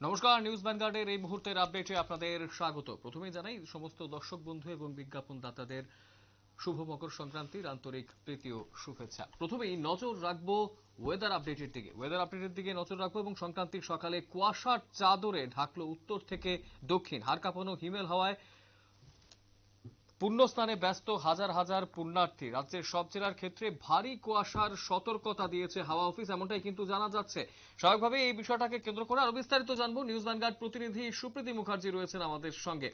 নমস্কার, নিউজ ভ্যানগার্ডের এই মুহূর্তের আপডেটে আপনাদের স্বাগত। প্রথমেই জানাই, সমস্ত দর্শক বন্ধু এবং বিজ্ঞাপনদাতাদের শুভ মকর সংক্রান্তির আন্তরিক প্রীতি শুভেচ্ছা। প্রথমেই নজর রাখব ওয়েদার আপডেটের দিকে। ওয়েদার আপডেটের দিকে নজর রাখব এবং সংক্রান্তির সকালে কুয়াশার চাদরে ঢাকলো উত্তর থেকে দক্ষিণ। হাড় কাঁপানো হিমেল হাওয়ায় পুণ্যস্নানে ব্যস্ত হাজার হাজার পুণ্যার্থী। রাজ্যের সব জেলার ক্ষেত্রে ভারী কুয়াশার সতর্কতা দিয়েছে হাওয়া অফিস, এমনটাই কিন্তু জানা যাচ্ছে। স্বাভাবিকভাবে এই বিষয়টাকে কেন্দ্র করে আরও বিস্তারিত জানব। নিউজ ভ্যানগার্ড প্রতিনিধি সুপ্রীতি মুখার্জি রয়েছেন আমাদের সঙ্গে।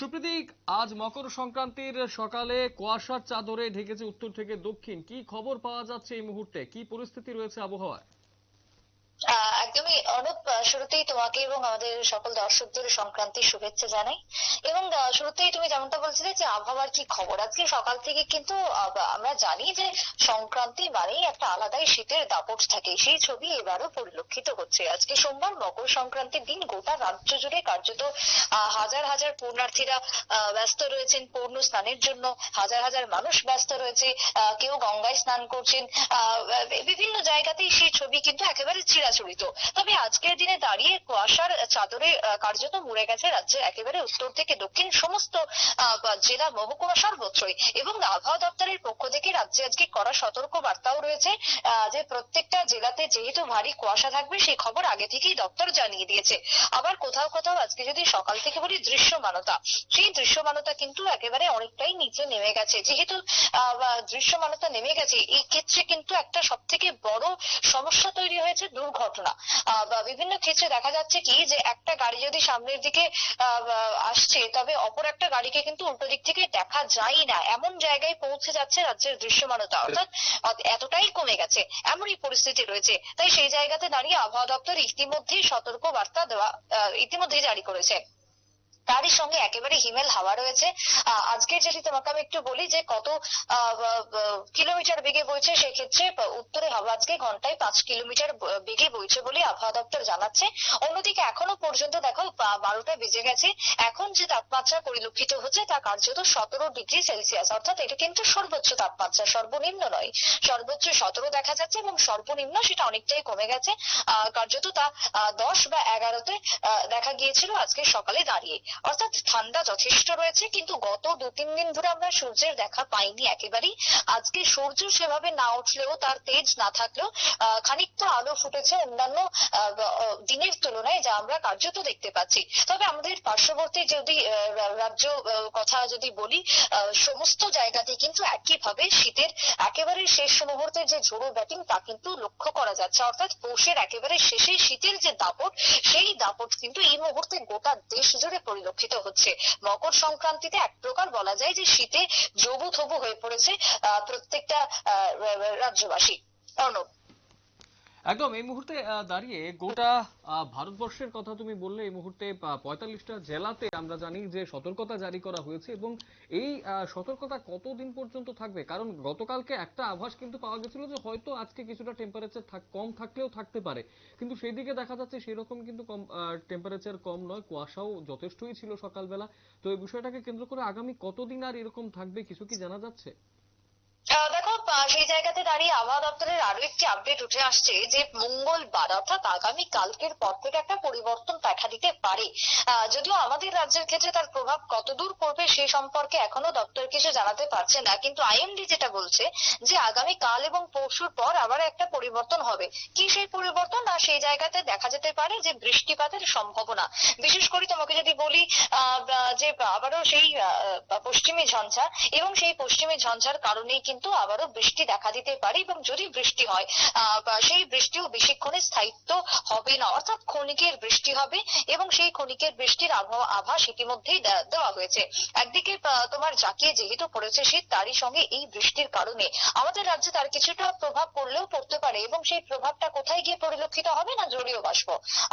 সুপ্রীতি, আজ মকর সংক্রান্তির সকালে কুয়াশার চাদরে ঢেকেছে উত্তর থেকে দক্ষিণ। কি খবর পাওয়া যাচ্ছে এই মুহূর্তে? কি পরিস্থিতি রয়েছে আবহাওয়ার একদমই অনুপ শুরুতেই তোমাকে এবং আমাদের সকল দর্শকদের সংক্রান্তির শুভেচ্ছা জানাই। এবং শুরুতেই তুমি যেমনটা বলছিলে যে আবহাওয়ার কি খবর? আজকে সকাল থেকে কিন্তু আমরা জানি যে সংক্রান্তি মানেই একটা আলাদাই শীতের দাপট থাকে। সেই ছবি এবারও পরিলক্ষিত হচ্ছে। আজকে সোমবার মকর সংক্রান্তির দিন গোটা রাজ্য জুড়ে কার্যত হাজার হাজার পূর্ণার্থীরা ব্যস্ত রয়েছেন। পূর্ণ স্নানের জন্য হাজার হাজার মানুষ ব্যস্ত রয়েছে। কেউ গঙ্গায় স্নান করছেন। বিভিন্ন জায়গাতেই সেই ছবি কিন্তু একেবারে চিরাচরিত। তবে আজকের দিনে দাঁড়িয়ে কুয়াশার চাদরে কার্যত মুড়ে গেছে রাজ্যের একেবারে উত্তর থেকে দক্ষিণ সমস্ত জেলা মহকুমা সর্বত্রই এবং আবহাওয়া দপ্তরের পক্ষ থেকে রাজ্যে আজকে কড়া সতর্ক বার্তাও রয়েছে যে প্রত্যেকটা জেলাতে যেহেতু ভারী কুয়াশা থাকবে, সেই খবর আগে থেকেই দপ্তর জানিয়ে দিয়েছে। আবার কোথাও কোথাও আজকে যদি সকাল থেকে বলি দৃশ্যমানতা, সেই দৃশ্যমানতা কিন্তু একেবারে অনেকটাই নিচে নেমে গেছে। যেহেতু দৃশ্যমানতা নেমে গেছে, এই ক্ষেত্রে কিন্তু একটা সব থেকে বড় সমস্যা তৈরি হয়েছে দুর্ঘটনা। বিভিন্ন ক্ষেত্রে দেখা যাচ্ছে কি যে একটা গাড়ি যদি সামনের দিকে আসছে তবে অপর একটা গাড়িকে কিন্তু উল্টো দিক থেকে দেখা যায় না। এমন জায়গায় পৌঁছে যাচ্ছে রাজ্যের দৃশ্যমানতা। অর্থাৎ এতটাই কমে গেছে এমনই পরিস্থিতি রয়েছে। তাই সেই জায়গাতে দাঁড়িয়ে আবহাওয়া দপ্তর ইতিমধ্যেই সতর্ক বার্তা দেওয়া আহ, ইতিমধ্যেই জারি করেছে। তারই সঙ্গে একেবারে হিমেল হাওয়া রয়েছে। আহ, আজকে যদি তোমাকে আমি একটু বলি যে কত কিলোমিটার বেগে বইছে, সেক্ষেত্রে উত্তরে হাওয়া আজকে ঘন্টায় পাঁচ কিলোমিটার বেগে বইছে বলে আবহাওয়া দপ্তর জানাচ্ছে। অন্যদিকে এখনও পর্যন্ত দেখো বারোটা বেজে গেছে। এখন যে তাপমাত্রা পরিলক্ষিত হচ্ছে, তা কার্যত সতেরো ডিগ্রি সেলসিয়াস। অর্থাৎ এটা কিন্তু সর্বোচ্চ তাপমাত্রা, সর্বনিম্ন নয়। সর্বোচ্চ সতেরো দেখা যাচ্ছে এবং সর্বনিম্ন সেটা অনেকটাই কমে গেছে। কার্যত তা দশ বা এগারোতে দেখা গিয়েছিল আজকে সকালে দাঁড়িয়ে। অর্থাৎ ঠান্ডা যথেষ্ট রয়েছে, কিন্তু গত দু তিন দিন ধরে আমরা সূর্যের দেখা পাইনি একেবারেই। আজকে সূর্য সেভাবে না উঠলেও তার তেজ না থাকলেও খানিকটা আলো ফুটেছে অন্যান্য দিনের তুলনায় যা আমরা কার্যত দেখতে পাচ্ছি। তবে আমাদের পার্শ্ববর্তী যদি রাজ্য কথা যদি বলি সমস্ত জায়গাতে কিন্তু একইভাবে শীতের একেবারে শেষ মুহূর্তে যে ঝোড়ো ব্যাটিং তা কিন্তু লক্ষ্য করা যাচ্ছে। অর্থাৎ পৌষের একেবারে শেষে শীতের যে দাপট সেই দাপট কিন্তু এই মুহূর্তে গোটা দেশ জুড়ে পরিলক্ষিত হচ্ছে। মকর সংক্রান্তিতে এক প্রকার বলা যায় যে শীতে জবু থবু হয়ে পড়েছে। আহ, প্রত্যেকটা রাজ্যবাসী। অর্ণব একদম, এই মুহূর্তে দাঁড়িয়ে গোটা ভারতবর্ষের কথা তুমি বললে, এই মুহূর্তে পঁয়তাল্লিশটা জেলাতে আমরা জানি যে সতর্কতা জারি করা হয়েছে এবং এই সতর্কতা কতদিন পর্যন্ত থাকবে? কারণ গতকালকে একটা আভাস কিন্তু পাওয়া গেছিল যে হয়তো আজকে কিছুটা টেম্পারেচার কম থাকলেও থাকতে পারে। কিন্তু সেই দিকে দেখা যাচ্ছে সেরকম কিন্তু কম টেম্পারেচার কম নয়, কুয়াশাও যথেষ্টই ছিল সকালবেলা। তো এই বিষয়টাকে কেন্দ্র করে আগামী কতদিন আর এরকম থাকবে, কিছু কি জানা যাচ্ছে? জায়গাতে দাঁড়িয়ে আবহাওয়া দপ্তরের আরও একটি আপডেট উঠে আসছে যে মঙ্গলবার, অর্থাৎ আগামী কালকের পর থেকে একটা পরিবর্তন দেখা দিতে পারে। যদিও আমাদের রাজ্যের ক্ষেত্রে তার প্রভাব কতদূর পড়বে সে সম্পর্কে এখনও দপ্তর কিছু জানাতে পারছে না। কিন্তু আইএমডি যেটা বলছে যে আগামী কাল এবং পরশুর পর আবার একটা পরিবর্তন হবে। কি সেই পরিবর্তন? না, সেই জায়গাতে দেখা যেতে পারে যে বৃষ্টিপাতের সম্ভাবনা। বিশেষ করে তোমাকে যদি বলি যে আবারও সেই পশ্চিমী ঝঞ্ঝা এবং সেই পশ্চিমী ঝঞ্ঝার কারণেই কিন্তু আবারও বৃষ্টি দেখা দিতে পারে এবং যদি বৃষ্টি হয় সেই বৃষ্টিও বেশিক্ষণের স্থায়িত্ব হবে না, অর্থাৎ ক্ষণিকের বৃষ্টি হবে এবং সেই ক্ষণিকের বৃষ্টির আবহাওয়া আভাস ইতিমধ্যেই দেওয়া হয়েছে। একদিকে তোমার জাকিয়ে যেহেতু পড়েছে শীত তারই সঙ্গে এই বৃষ্টির কারণে। আমাদের রাজ্যে তার কিছুটা প্রভাব পড়লেও পড়তে পারে এবং সেই প্রভাবটা কোথায় গিয়ে পরিলক্ষিত হবে না জলীয় বাষ্প?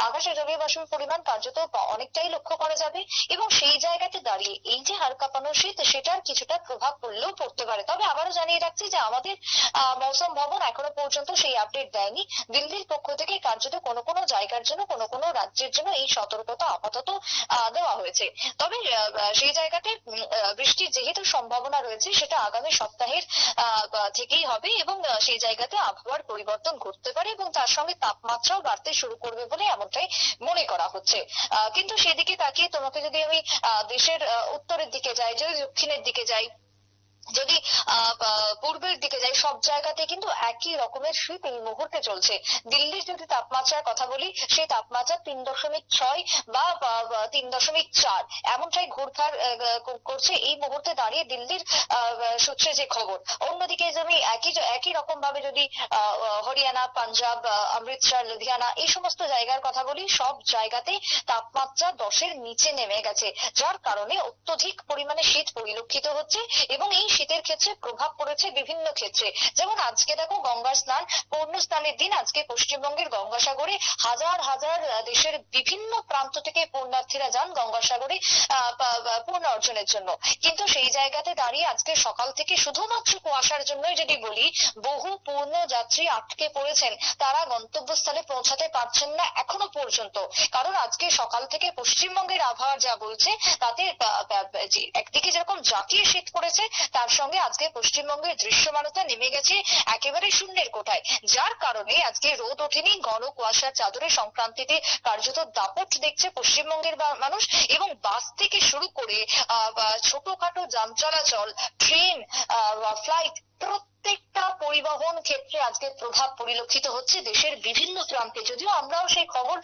আকাশে জলীয় বাষ্পের পরিমাণ কার্যত অনেকটাই লক্ষ্য করা যাবে এবং সেই জায়গাতে দাঁড়িয়ে এই যে হাড় কাঁপানো শীত, সেটার কিছুটা প্রভাব পড়লেও পড়তে পারে। তবে আবারও জানিয়ে রাখছি যে আমাদের মৌসুম ভবন এখনও পর্যন্ত সেই আপডেট দেয়নি। দিল্লির পক্ষ থেকে কার্যত কোনো কোনো জায়গার জন্য, কোনো কোনো রাজ্যের জন্য এই সতর্কতা আপাতত দেওয়া হয়েছে। তবে সেই জায়গাতে বৃষ্টির যেহেতু সম্ভাবনা রয়েছে, সেটা আগামী সপ্তাহের থেকেই হবে এবং সেই জায়গাতে আবহাওয়ার পরিবর্তন ঘটতে পারে এবং তার সঙ্গে তাপমাত্রাও বাড়তে শুরু করবে বলে এমনটাই মনে করা হচ্ছে। কিন্তু সেদিকে তাকিয়ে তোমাকে যদি আমি দেশের উত্তরের দিকে যাই, যদি দক্ষিণের দিকে যাই যদি পূর্বের দিকে যাই, সব জায়গাতে কিন্তু একই রকমের শীত এই মুহূর্তে চলছে। দিল্লির যদি তাপমাত্রার কথা বলি, সেই তাপমাত্রা তিন দশমিক ছয় বা তিন দশমিক চার এমনটাই ঘুরফার করছে এই মুহূর্তে দাঁড়িয়ে দিল্লির সূত্রে যে খবর। অন্যদিকে যদি একই একই রকম ভাবে যদি হরিয়ানা, পাঞ্জাব অমৃতসর, লুধিয়ানা এই সমস্ত জায়গার কথা বলি, সব জায়গাতেই তাপমাত্রা দশের নিচে নেমে গেছে, যার কারণে অত্যধিক পরিমাণে শীত পরিলক্ষিত হচ্ছে এবং এই শীতের ক্ষেত্রে প্রভাব পড়েছে বিভিন্ন ক্ষেত্রে। যেমন আজকে দেখো গঙ্গার স্নান, পূর্ণ স্নানের দিন আজকে পশ্চিমবঙ্গের গঙ্গাসাগরে হাজার হাজার দেশের বিভিন্ন প্রান্ত থেকে পুণ্যার্থীরা যান গঙ্গাসাগরে পূর্ণ অর্জনের জন্য। কিন্তু সেই জায়গাতে দাঁড়িয়ে আজকে সকাল থেকে শুধুমাত্র কুয়াশার জন্যই যদি বলি, বহু পূর্ণ যাত্রী আটকে পড়েছেন। তারা গন্তব্যস্থলে পৌঁছাতে পারছেন না এখনও পর্যন্ত। কারণ আজকে সকাল থেকে পশ্চিমবঙ্গের আবহাওয়া যা বলছে, তাতে একদিকে যেরকম জাতীয় শীত পড়েছে, তার সঙ্গে আজকে পশ্চিমবঙ্গের দৃশ্যমানতা নেমে গেছে একেবারে শূন্যের কোঠায়। যার কারণে আজকে রোদ ওঠেনি, ঘন কুয়াশার চাদরে সংক্রান্তিতে কার্যত দাপট দেখছে পশ্চিমবঙ্গের মানুষ এবং বাস থেকে শুরু করে ছোটখাটো যান চলাচল, ট্রেন ফ্লাইট প্রত্যেকটা পরিবহন ক্ষেত্রে আজকে প্রভাব পরিলক্ষিত হচ্ছে দেশের বিভিন্ন প্রান্তে। যদিও আমরাও সেই খবর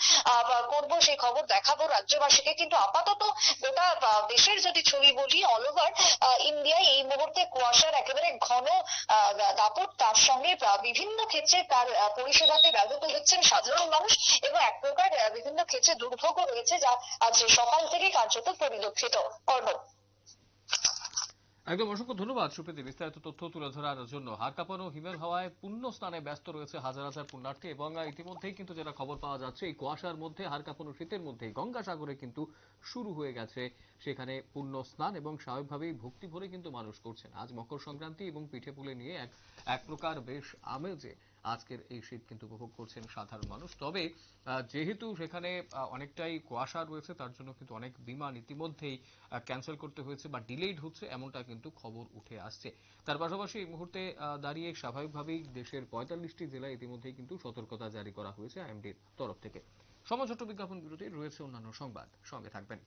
করব সেই খবর দেখাবো রাজ্যবাসীকে, কিন্তু আপাতত গোটা দেশের যদি ছবি বলি অল ওভার ইন্ডিয়ায় এই মুহূর্তে কুয়াশার একেবারে ঘন দাপট, তার সঙ্গে বিভিন্ন ক্ষেত্রে তার পরিষেবাতে ব্যবহৃত হচ্ছেন সাধারণ মানুষ এবং এক প্রকার বিভিন্ন ক্ষেত্রে দুর্ভোগও রয়েছে যা আজ সকাল থেকে কার্যত পরিলক্ষিত। অর্ণব একদম অসংখ্য ধন্যবাদ, সুপ্রীতি। বিস্তারিত তথ্য তুলে ধরার জন্য। হাড় কাঁপানো হিমেল হাওয়ায় পুণ্য স্নানে ব্যস্ত রয়েছে হাজার হাজার পুণ্যার্থী। এবং ইতিমধ্যেই কিন্তু যেটা খবর পাওয়া যাচ্ছে, এই কুয়াশার মধ্যে, হাড় কাঁপানো শীতের মধ্যে গঙ্গাসাগরে কিন্তু শুরু হয়ে গেছে সেখানে পূর্ণ স্নান এবং স্বাভাবিকভাবেই ভক্তি ভরে কিন্তু মানুষ করছেন। আজ মকর সংক্রান্তি এবং পিঠে পুলে নিয়ে এক এক প্রকার বেশ আমেজে আজকের এই শীত কিন্তু উপভোগ করছেন সাধারণ মানুষ। তবে যেহেতু সেখানে অনেকটাই কুয়াশা রয়েছে, তার জন্য কিন্তু অনেক বিমান ইতিমধ্যেই ক্যান্সেল করতে হয়েছে বা ডিলেইড হচ্ছে, এমনটা কিন্তু খবর উঠে আসছে। তার পাশাপাশি এই মুহূর্তে দাঁড়িয়ে স্বাভাবিকভাবেই দেশের পঁয়তাল্লিশটি জেলায় ইতিমধ্যেই কিন্তু সতর্কতা জারি করা হয়েছে আইএমডির তরফ থেকে। সমাজ ছোট বিজ্ঞাপন বিরতি রয়েছে অন্যান্য সংবাদ। সঙ্গে থাকবেন।